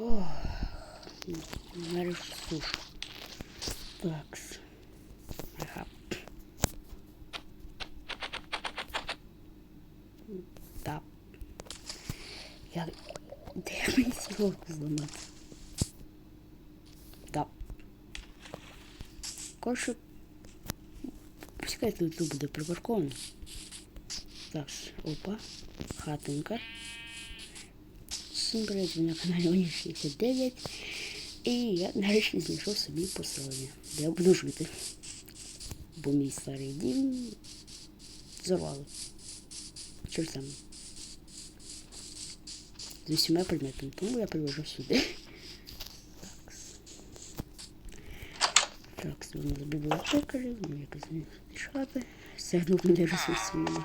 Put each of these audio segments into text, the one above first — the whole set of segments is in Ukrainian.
Ох, нарешті суш. Такс. Ага. Так. Я... Де мені сіровку зламати? Так. Коротше, пускай тут тут буде припарковано. Так, опа, хатинка. Всім привіт, на каналі Оні 69. І я нарешті знайшов собі поселення, де я буду жити. Бо мій старий дім зарвали. Через саме. З усіма предметами, тому я привожу сюди. Так, у нас бібліотекарі, ну якось не шкафи. Все одно буде ресурсами.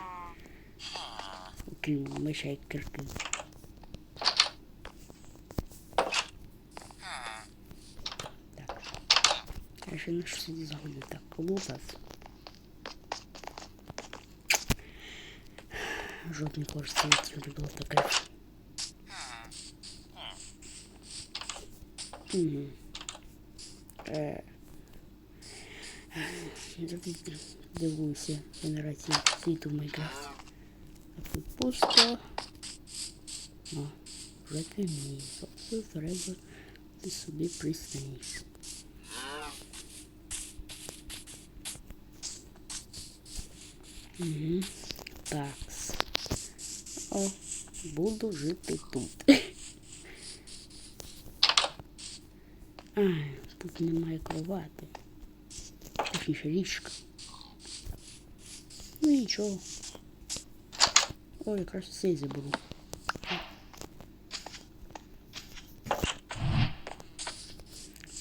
Окрім мишей кирки. Так. Я ще на що сюди заходжу. Так, облутав. Жодний світів не було таке. Угу. Е, дивуюся світу в Майнкрафті. А тут пусто. О, вже темніє. Тобто треба ти собі пристанеш. Угу. Так. О, буду жити тут. Ай, тут немає кровати. Точніше ліжка. Ну нічого. Ой, якраз цей заберу.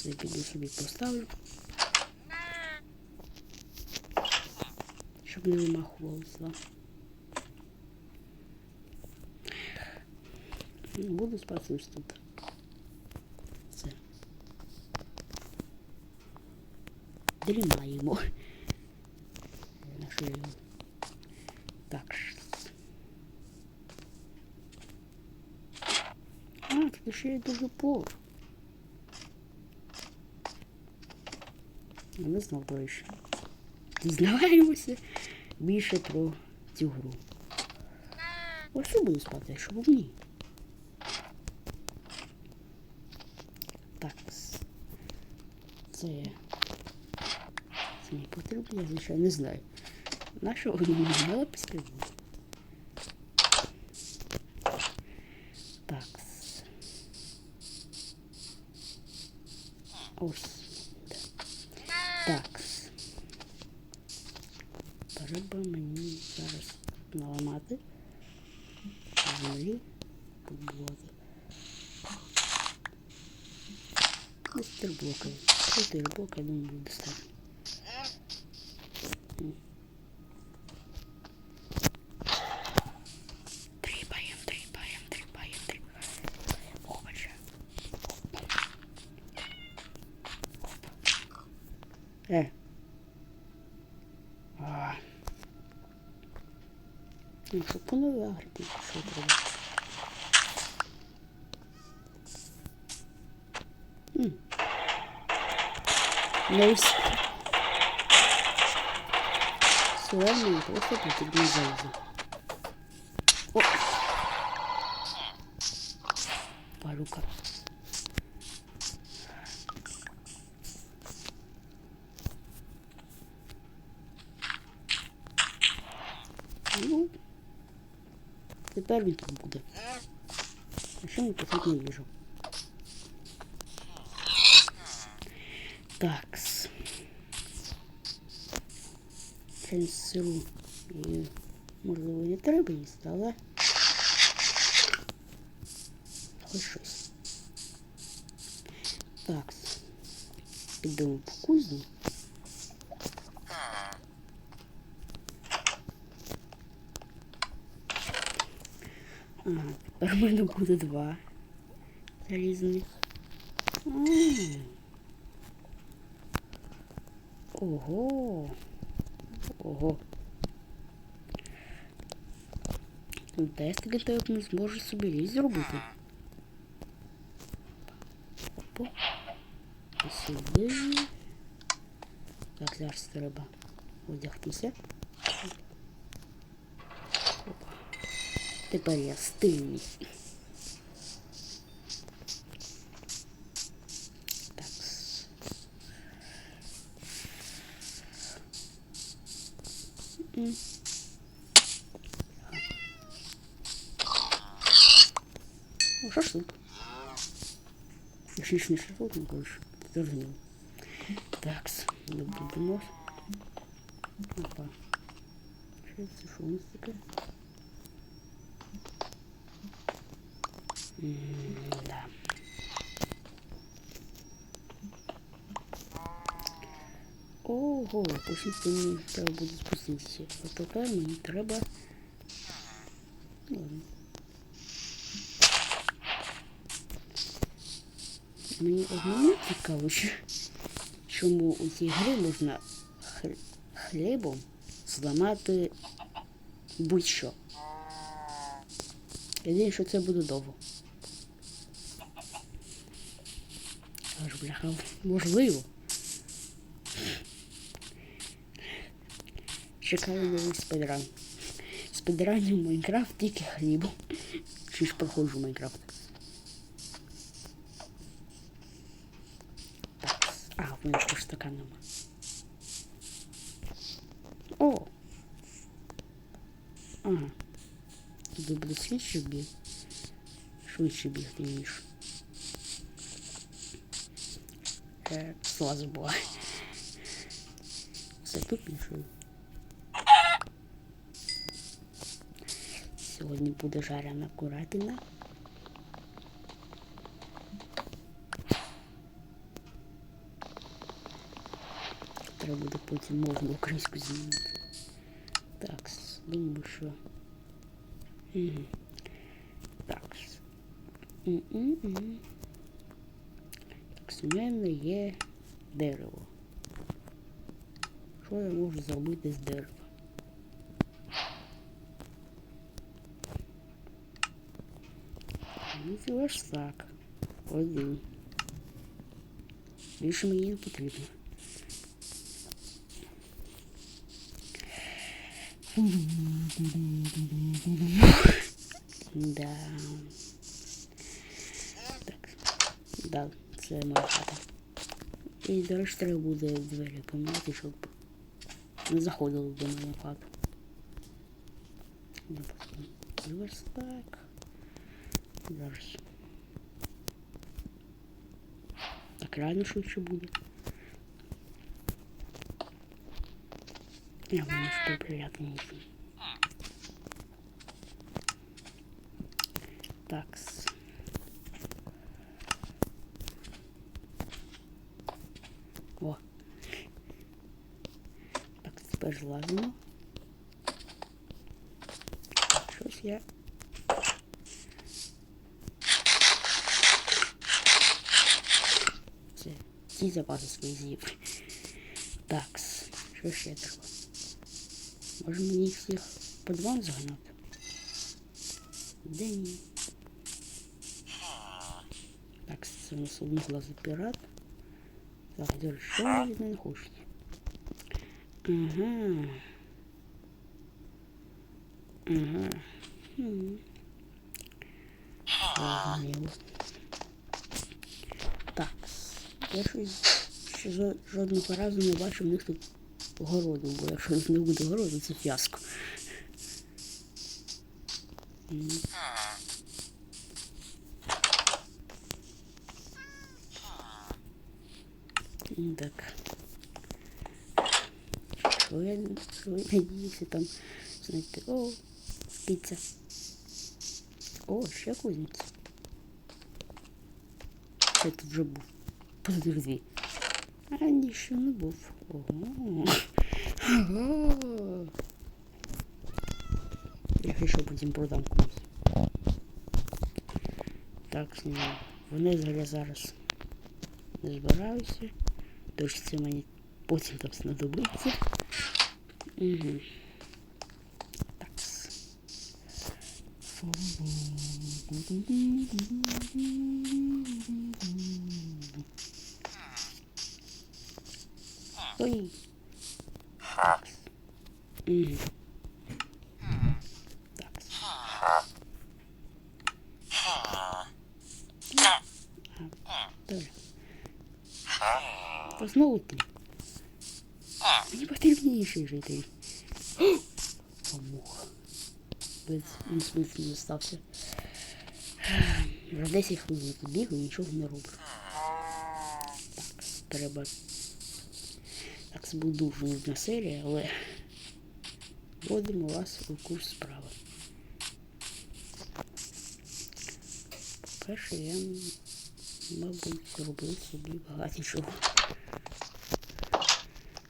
Піду собі поставлю. не вимахувалося. Буду спати ось тут. Все. Дрімаємо. Нашу його. Так. А, тут ще є дуже повар. Ми знову до речі. Більше про цю гру. Ось що буду спати, якщо в ній. Так. Це. Це не потрібно, я звичайно не знаю. Нашого не мала після. Так. Ось. Так. Треба мені зараз наламати. Землі блоки. Ось три блоки. Чотири блоки, я думаю, буде достатньо. Тріпаєм, тріпаєм, тріпаєм, тріпаєм. Овоча. Е. А. Ну, щоб воно виграти, що треба. М. Не ось. Сьогодні просто потрібно зайти. О! Парука. Ну, тепер він тут буде. А ще мені потрібно їжу. Такс. Через сиру і можливо не треба їсти, але хоч щось. Так. Підемо в кузню. Ага, тепер в мене буде два залізних. Ого. Ого. Ну, Та я з таким темпом зможу собі ліс зробити. рибу. І сюди. Так, зараз треба одягтися. Опа. Тепер я стильний. Так. М. О, шашлык. Точніше, не шашлык, ну, короче, зрозуміло. Так, добудемо. Опа. Що це, що у нас таке? М, Да. Ого, пусть мені треба буде спуститися. А тепер мені треба. Ну, Ладно. Мені одному цікаво, чому у цій грі можна хлібом зламати будь-що. Єдине, що це буде довго. Аж бляха, можливо. Чекаю новий спидран. Спидраню Майнкрафт тільки хлібом. Чи ж проходжу Майнкрафт. Ж стакан нема. О! Ага. Туди буде швидше біг. Швидше бігти, ніж. Е, слазу була. Все тут пішов. Сьогодні буде жарена куратина. Треба буде потім мовну українську змінити. Так, думаю, що. Мгм. Так. М-м-м. Так, у мене є дерево. Що я можу зробити з дерева? Це аж. Один. Більше мені не потрібно. Да. Так. Да, це моя хата. І до речі, треба буде двері поміняти, щоб не заходили до мене хату. Верстак. Зараз. Так реально швидше буде. Я вам не справляти нічого. Так. О. Так, тепер злазимо. Щось я. Це ці запаси свої з'їв. Так, що ще треба? Може мені їх всіх по два загнати? Де ні? Так, це у нас одноглазий пірат. Так, далі, що від мене хочете? Ага. Ага. Так, я щось жодного разу не бачив них тут городу, бо якщо не буде городу, це фіаско. Ну, Так. Що я, надіюся там знайти? О, піца. О, ще кузниця. Я тут вже був. Подожди. А ні, не був. Ого. Ого. Я ще потім продам комусь. Так, ну, вниз я зараз не збираюся. Тож це мені потім там знадобиться. Угу. Так. Ой. Угу. Так. Добре. Та Знову ти. Мені потрібні інші жителі. О, муха. Без смислу не стався. Вже 10 хвилин бігаю, нічого не роблю. Так, треба. Так, це був серія, але вводимо вас у курс справи. По-перше, я, мабуть, зробив собі багато чого.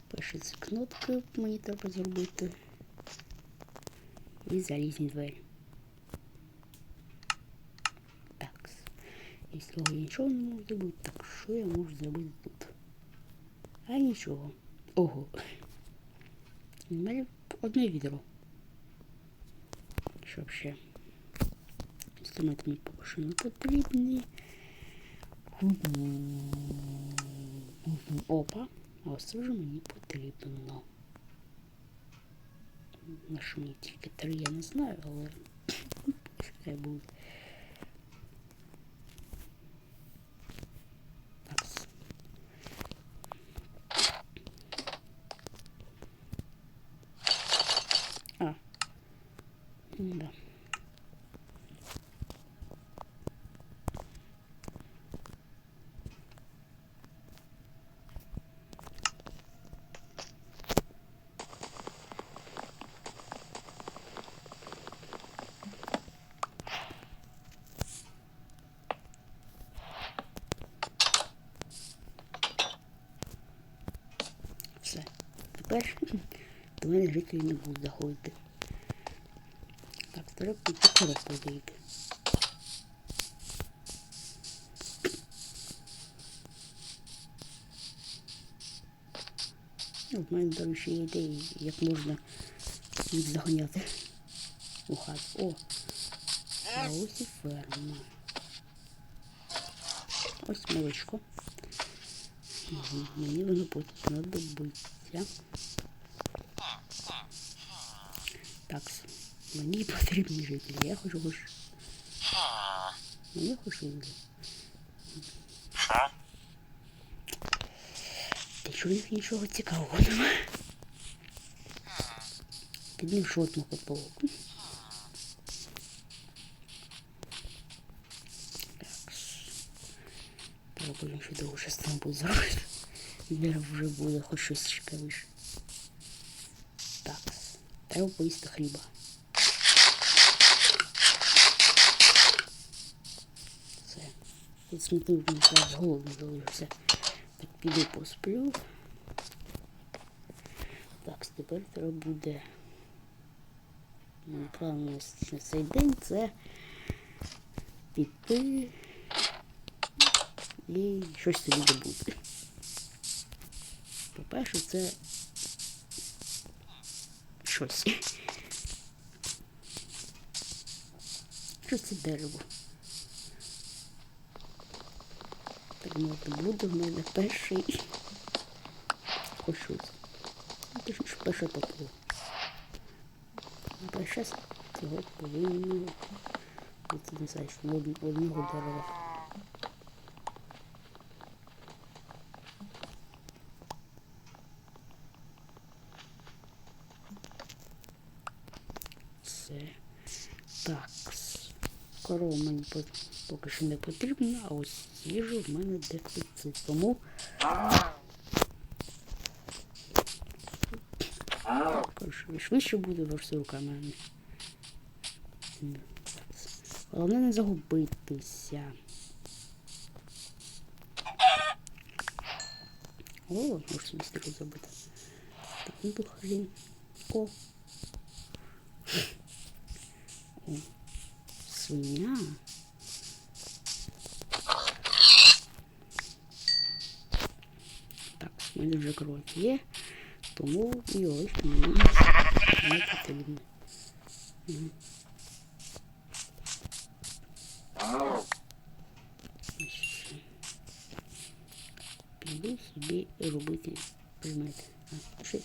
Перше це кнопки мені треба зробити. І залізні двері. Так. І з цього нічого не можу зробити. Так, що я можу зробити тут? А нічого. Ого. У мене одне відро. Щоб ще. Інструменти мені поки що не потрібні. Опа. Ось це вже мені потрібно. На що мені тільки три, я не знаю, але хай буде. Так. А. Ну Да. Все. Тепер до мене жителі не будуть заходити. Так, треба піти зайти. Ну, в мене, до речі, є ідеї, як можна їх заганяти у хату. О! А ось і ферма. Ось молочко. Мені воно потім знадобиться. Так, мені потрібні жителі. Я хочу хоч. Мені хоч жителі. Та що в них нічого цікавого немає. Під них жодного потолку. Так. Треба потім ще другу частину буде зробити. Зараз вже буде хоч щось цікавіше. Так. Треба поїсти хліба. Все. Тут смітив мені зараз голодний залишився. Так, піду посплю. Так, тепер треба буде. План на цей день це піти і щось собі добути. По-перше, це щось. Що це дерево? Так мовити буде в мене перший хоч щось. Ну, Точніше, перше топло. Перше цього повинно бути не знаю, що одного дерева. Це так. Корова мені по- поки що не потрібна, а ось їжу в мене дефіцит. Тому швидше буде версію руками. Головне не загубитися. О, можна собі стільки зробити. Так, ну то хрін. О. О. Свиня. Мене є, тому ось мені не потрібно. Піду собі робити предмети. А, що?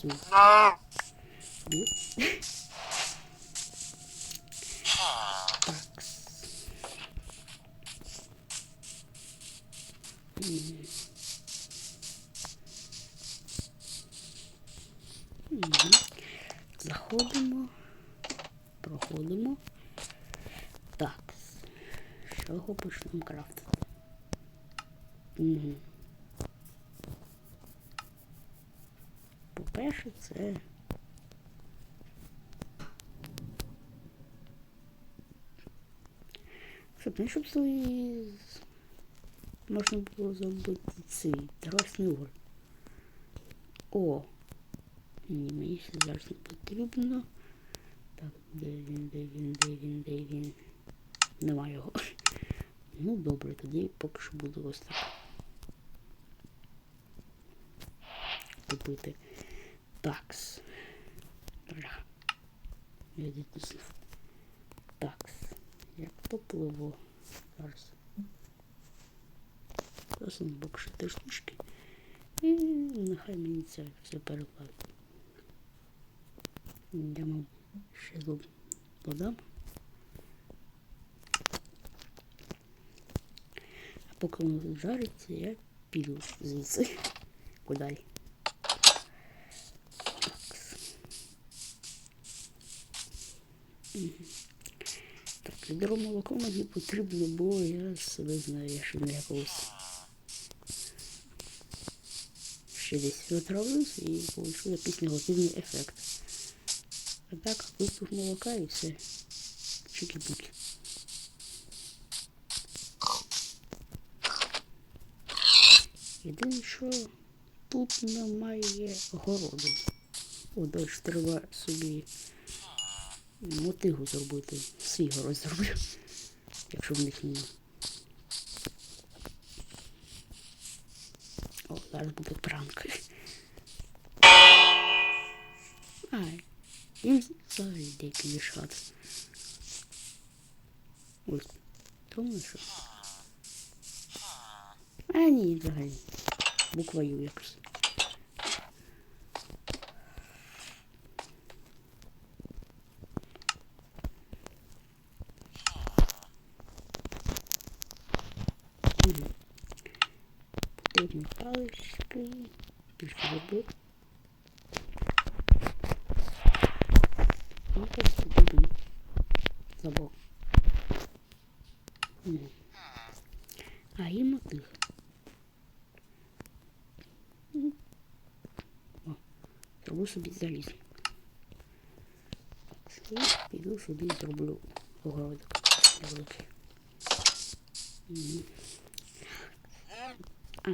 Цю. Б'ю. Такс. Мгм. Мгм. Заходимо, проходимо. Так. З чого почнемо крафтити? Угу. По-перше, це щоб не щоб свої можна було зробити цей дросний уголь. О! Ні, мені ще зараз не потрібно. Так, де він, де він, де він, де він. Нема його. Ну, добре, тоді поки що буду ось так. Купити. Такс. Бля. Я дотиснув. Такс. Як попливо. Зараз. Просто на бок ще три штучки. І нехай мені це все перекладуть. Я вам ще додам. А поки воно жариться, я піду звідси. Куди? Так, відро молоко мені потрібно, бо я себе знаю, я ще не якогось. Ще десь витравився і вийшов якийсь негативний ефект. А так, випив молока і все. Чики-пуки. Єдине, що тут немає городу. О, далі треба собі мотигу зробити. Свій город зроблю. Якщо в них нема. О, зараз буде пранк. Ай, він взагалі деякий мішати. Ось, тому що. А ні, взагалі. Буквою якось. Мгм. Потрібні палички. Більше зробив. Ну, так потрібно. Забув. Мгм. А і мотив. Мгм. О, зроблю собі заліз. Піду собі зроблю огородок невеликий. А,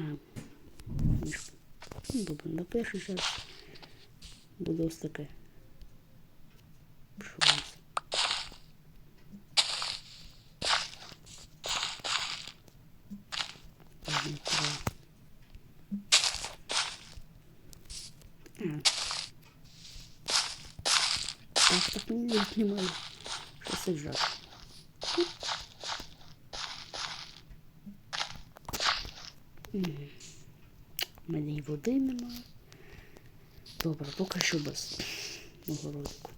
добре, на перший час буде ось таке. Що у нас? Ладно, треба. А. Так, так мені навіть немає. Що саджати. Мгм. У мене і води немає. Добре, поки що без огородику.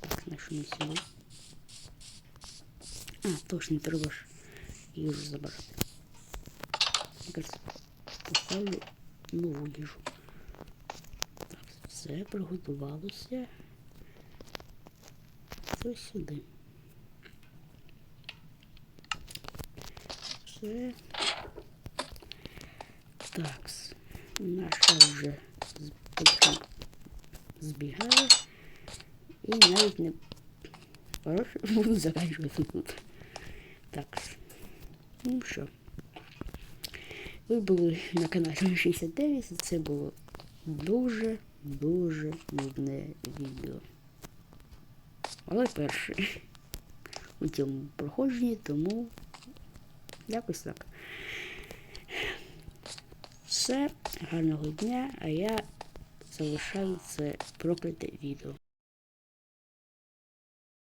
Так, на що ми сюди? А, точно, треба ж їжу забрати. Поставлю нову їжу. Так, все приготувалося. Це сюди. Все. Так, наша вже з- поки збігає. І навіть не буду заканчувати. Так. Ну що. Ви були на каналі 69, і це було дуже-дуже нудне відео. Але перше у цьому проходженні, тому якось так. Все, гарного дня, а я залишаю це прокляте відео.